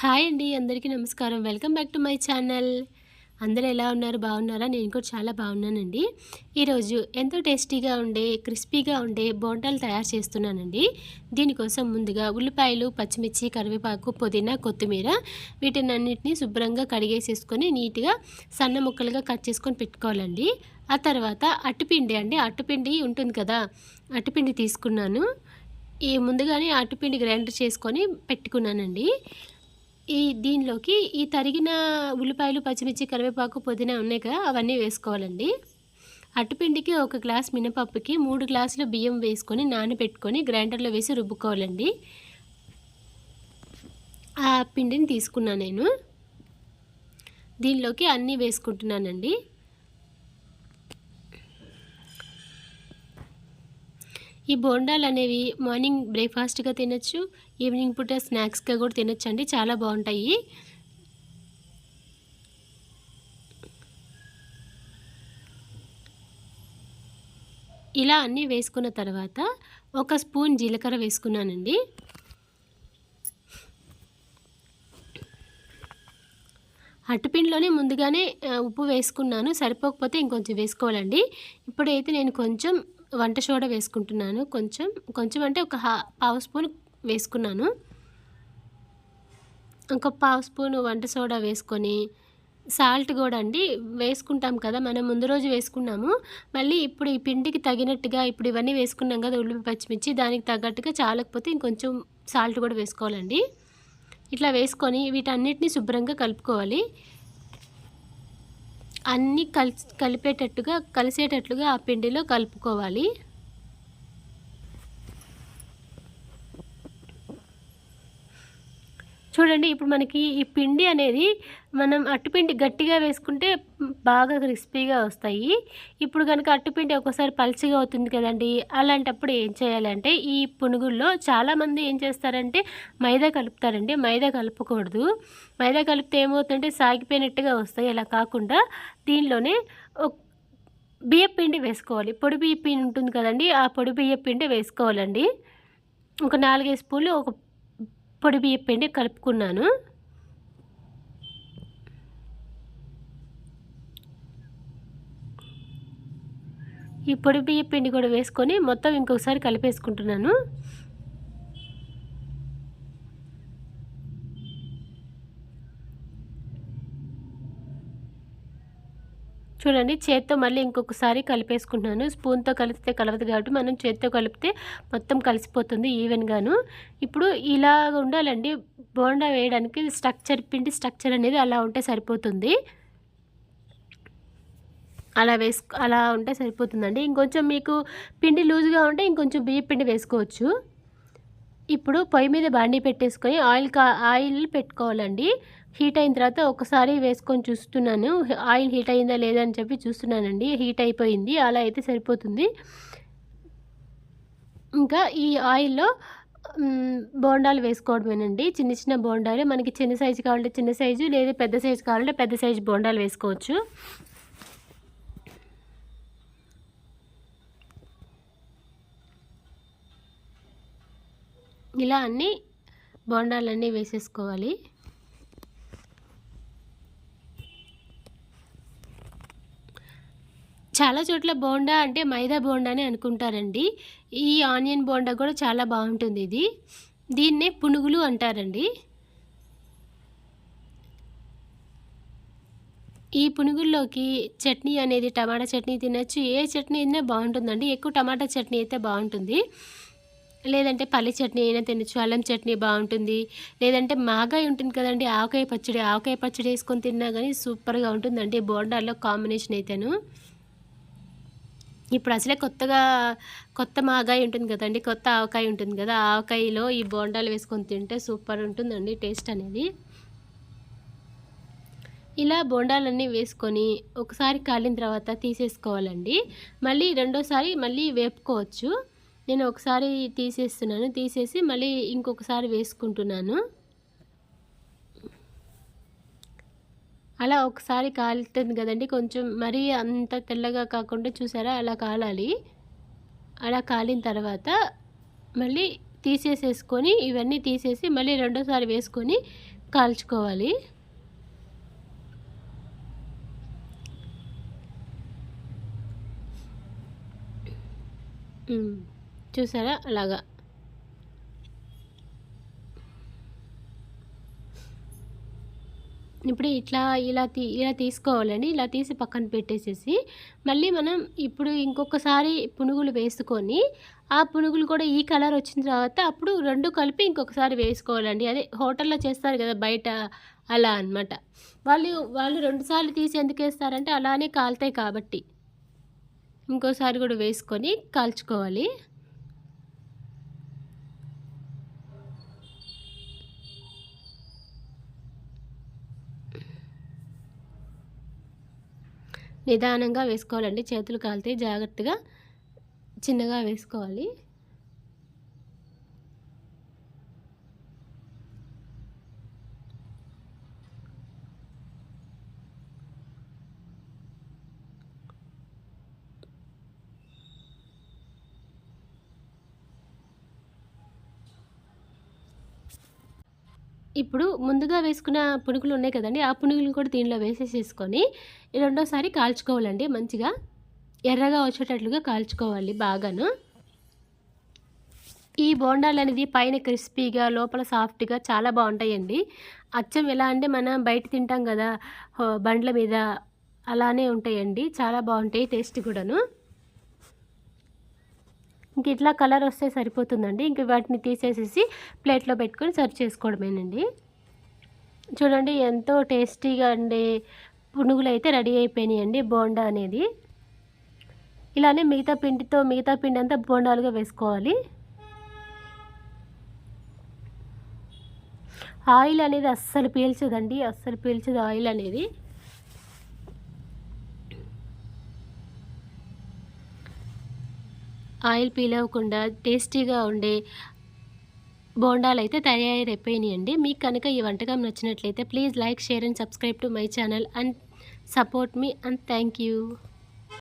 Hi అండి అందరికీ నమస్కారం. Welcome back to my channel. అందరూ ఎలా ఉన్నారు? బాగున్నారా? నేను కూడా చాలా బాగున్నానండి. ఈరోజు ఎంతో టేస్టీగా ఉండే క్రిస్పీగా ఉండే బోండాలు తయారు చేస్తున్నానండి. దీనికోసం ముందుగా ఉల్లిపాయలు పచ్చిమిర్చి కరివేపాకు పుదీనా కొత్తిమీర వీటిని అన్నిటిని శుభ్రంగా కడిగేసేసుకొని నీట్గా సన్న ముక్కలుగా కట్ చేసుకొని పెట్టుకోవాలండి. ఆ తర్వాత అట్టుపిండి అండి అట్టుపిండి ఉంటుంది కదా అట్టుపిండి తీసుకున్నాను. ఈ ముందుగానే అట్టుపిండి గ్రైండర్ చేసుకొని పెట్టుకున్నానండి. ఈ దీనిలోకి ఈ తరిగిన ఉల్లిపాయలు పచ్చిమిర్చి కరివేపాకు పుదీనా ఉన్నాయి కదా అవన్నీ వేసుకోవాలండి. అట్టుపిండికి ఒక గ్లాస్ మినపప్పుకి మూడు గ్లాసుల బియ్యం వేసుకొని నానబెట్టుకొని గ్రైండర్లో వేసి రుబ్బుకోవాలండి. ఆ పిండిని తీసుకున్నాను నేను. దీనిలోకి అన్నీ వేసుకుంటున్నానండి. ఈ బోండాలు అనేవి మార్నింగ్ బ్రేక్ఫాస్ట్గా తినచ్చు ఈవినింగ్ పూట స్నాక్స్గా కూడా తినచ్చు అండి చాలా బాగుంటాయి. ఇలా అన్నీ వేసుకున్న తర్వాత ఒక స్పూన్ జీలకర్ర వేసుకున్నానండి. అట్టుపిండిలోనే ముందుగానే ఉప్పు వేసుకున్నాను. సరిపోకపోతే ఇంకొంచెం వేసుకోవాలండి. ఇప్పుడైతే నేను కొంచెం వంట సోడా వేసుకుంటున్నాను. కొంచెం కొంచెం అంటే ఒక హా పావు స్పూన్ వేసుకున్నాను. ఒక పావు స్పూన్ వంట సోడా వేసుకొని సాల్ట్ కూడా అండి వేసుకుంటాం కదా మనం ముందు రోజు వేసుకున్నాము. మళ్ళీ ఇప్పుడు ఈ పిండికి తగినట్టుగా ఇప్పుడు ఇవన్నీ వేసుకున్నాం కదా ఉల్లిపి పచ్చిమిర్చి దానికి తగ్గట్టుగా చాలకపోతే ఇంకొంచెం సాల్ట్ కూడా వేసుకోవాలండి. ఇట్లా వేసుకొని వీటన్నిటిని శుభ్రంగా కలుపుకోవాలి. అన్నీ కలిసి కలిపేటట్టుగా కలిసేటట్లుగా ఆ పిండిలో కలుపుకోవాలి. చూడండి ఇప్పుడు మనకి ఈ పిండి అనేది మనం అట్టుపిండి గట్టిగా వేసుకుంటే బాగా క్రిస్పీగా వస్తాయి. ఇప్పుడు కనుక అట్టుపిండి ఒక్కోసారి పల్చిగా అవుతుంది కదండి అలాంటప్పుడు ఏం చేయాలంటే ఈ పునుగుల్లో చాలామంది ఏం చేస్తారంటే మైదా కలుపుతారండి. మైదా కలుపుకూడదు. మైదా కలిపితే ఏమవుతుందంటే సాగిపోయినట్టుగా వస్తాయి. అలా కాకుండా దీనిలోనే బియ్య పిండి వేసుకోవాలి. పొడి బియ్య పిండి ఉంటుంది కదండి ఆ పొడి బియ్య పిండి వేసుకోవాలండి. ఒక నాలుగైదు స్పూన్లు ఒక పొడి బియ్య పిండి కలుపుకున్నాను. ఈ పొడి బియ్య పిండి కూడా వేసుకొని మొత్తం ఇంకొకసారి కలిపేసుకుంటున్నాను. చూడండి చేత్తో మళ్ళీ ఇంకొకసారి కలిపేసుకుంటున్నాను. స్పూన్తో కలిపితే కలవదు కాబట్టి మనం చేత్తో కలిపితే మొత్తం కలిసిపోతుంది ఈవెన్గాను. ఇప్పుడు ఇలా ఉండాలండి. బోండా వేయడానికి స్ట్రక్చర్ పిండి స్ట్రక్చర్ అనేది అలా ఉంటే సరిపోతుంది. అలా వేసుకు అలా ఉంటే సరిపోతుందండి. ఇంకొంచెం మీకు పిండి లూజ్గా ఉంటే ఇంకొంచెం బియ్య పిండి వేసుకోవచ్చు. ఇప్పుడు పొయ్యి మీద బాండీ పెట్టేసుకొని ఆయిల్ కా ఆయిల్ పెట్టుకోవాలండి. హీట్ అయిన తర్వాత ఒకసారి వేసుకొని చూస్తున్నాను. ఆయిల్ హీట్ అయిందా లేదా అని చెప్పి చూస్తున్నానండి. హీట్ అయిపోయింది. అలా అయితే సరిపోతుంది. ఇంకా ఈ ఆయిల్లో బోండాలు వేసుకోవడమేనండి. చిన్న చిన్న బోండాలు. మనకి చిన్న సైజు కావాలంటే చిన్న సైజు లేదా పెద్ద సైజు కావాలంటే పెద్ద సైజు బోండాలు వేసుకోవచ్చు. ఇలా అన్నీ బోండాలన్నీ వేసేసుకోవాలి. చాలా చోట్ల బోండా అంటే మైదా బోండా అని అనుకుంటారండి. ఈ ఆనియన్ బోండా కూడా చాలా బాగుంటుంది ఇది. దీన్నే పునుగులు అంటారండి. ఈ పునుగుల్లోకి చట్నీ అనేది టమాటా చట్నీ తినచ్చు. ఏ చట్నీ అయినా బాగుంటుందండి. ఎక్కువ టమాటా చట్నీ అయితే బాగుంటుంది. లేదంటే పల్లి చట్నీ అయినా తినచ్చు. అల్లం చట్నీ బాగుంటుంది. లేదంటే మాగాయ ఉంటుంది కదండి. ఆవకాయ పచ్చడి ఆవకాయ పచ్చడి వేసుకొని తిన్నా కానీ సూపర్గా ఉంటుందండి బోండాల్లో కాంబినేషన్ అయితేను. ఇప్పుడు అసలే కొత్తగా కొత్త మాగాయ ఉంటుంది కదండి కొత్త ఆవకాయ ఉంటుంది కదా ఆవకాయలో ఈ బోండాలు వేసుకొని తింటే సూపర్ ఉంటుందండి టేస్ట్ అనేది. ఇలా బోండాలన్నీ వేసుకొని ఒకసారి కాలిన తర్వాత తీసేసుకోవాలండి. మళ్ళీ రెండోసారి మళ్ళీ వేపుకోవచ్చు. నేను ఒకసారి తీసేస్తున్నాను తీసేసి మళ్ళీ ఇంకొకసారి వేసుకుంటున్నాను. అలా ఒకసారి కాలుతుంది కదండి. కొంచెం మరీ అంత తెల్లగా కాకుండా చూసారా? అలా కాలాలి. అలా కాలిన తర్వాత మళ్ళీ తీసేసేసుకొని ఇవన్నీ తీసేసి మళ్ళీ రెండోసారి వేసుకొని కాల్చుకోవాలి. చూసారా? అలాగా. ఇప్పుడు ఇట్లా ఇలా తీ ఇలా తీసుకోవాలండి ఇలా తీసి పక్కన పెట్టేసేసి మళ్ళీ మనం ఇప్పుడు ఇంకొకసారి పునుగులు వేసుకొని ఆ పునుగులు కూడా ఈ కలర్ వచ్చిన తర్వాత అప్పుడు రెండు కలిపి ఇంకొకసారి వేసుకోవాలండి. అదే హోటల్లో చేస్తారు కదా బయట అలా అనమాట వాళ్ళు వాళ్ళు రెండుసార్లు తీసి ఎందుకు వేస్తారంటే అలానే కాలుతాయి కాబట్టి. ఇంకోసారి కూడా వేసుకొని కాల్చుకోవాలి. నిదానంగా వేసుకోవాలండి. చేతులు కాలితే జాగ్రత్తగా చిన్నగా వేసుకోవాలి. ఇప్పుడు ముందుగా వేసుకున్న పునుగులు ఉన్నాయి కదండి ఆ పునుగులు కూడా దీనిలో వేసేసేసుకొని రెండోసారి కాల్చుకోవాలండి మంచిగా. ఎర్రగా వచ్చేటట్లుగా కాల్చుకోవాలి బాగాను. ఈ బోండాలు అనేది పైన క్రిస్పీగా లోపల సాఫ్ట్గా చాలా బాగుంటాయండి. అచ్చం ఎలా అంటే మనం బయట తింటాం కదా బండ్ల మీద అలానే ఉంటాయండి చాలా బాగుంటాయి టేస్ట్ కూడాను. ఇంక ఇట్లా కలర్ వస్తే సరిపోతుందండి. ఇంక వాటిని తీసేసేసి ప్లేట్లో పెట్టుకొని సర్వ్ చేసుకోవడమేనండి. చూడండి ఎంతో టేస్టీగా ఉండే పునుగులు అయితే రెడీ అయిపోయినాయండి బోండా అనేది. ఇలానే మిగతా పిండితో మిగతా పిండి అంతా బోండాలుగా వేసుకోవాలి. ఆయిల్ అనేది అస్సలు పీల్చదండి. అస్సలు పీల్చదు ఆయిల్ అనేది. ఆయిల్ పీల్ అవ్వకుండా టేస్టీగా ఉండే బోండాలు అయితే తయారైపోయినాయండి. మీకు కనుక ఈ వంటకం నచ్చినట్లయితే please like share and subscribe to my channel and support me and thank you.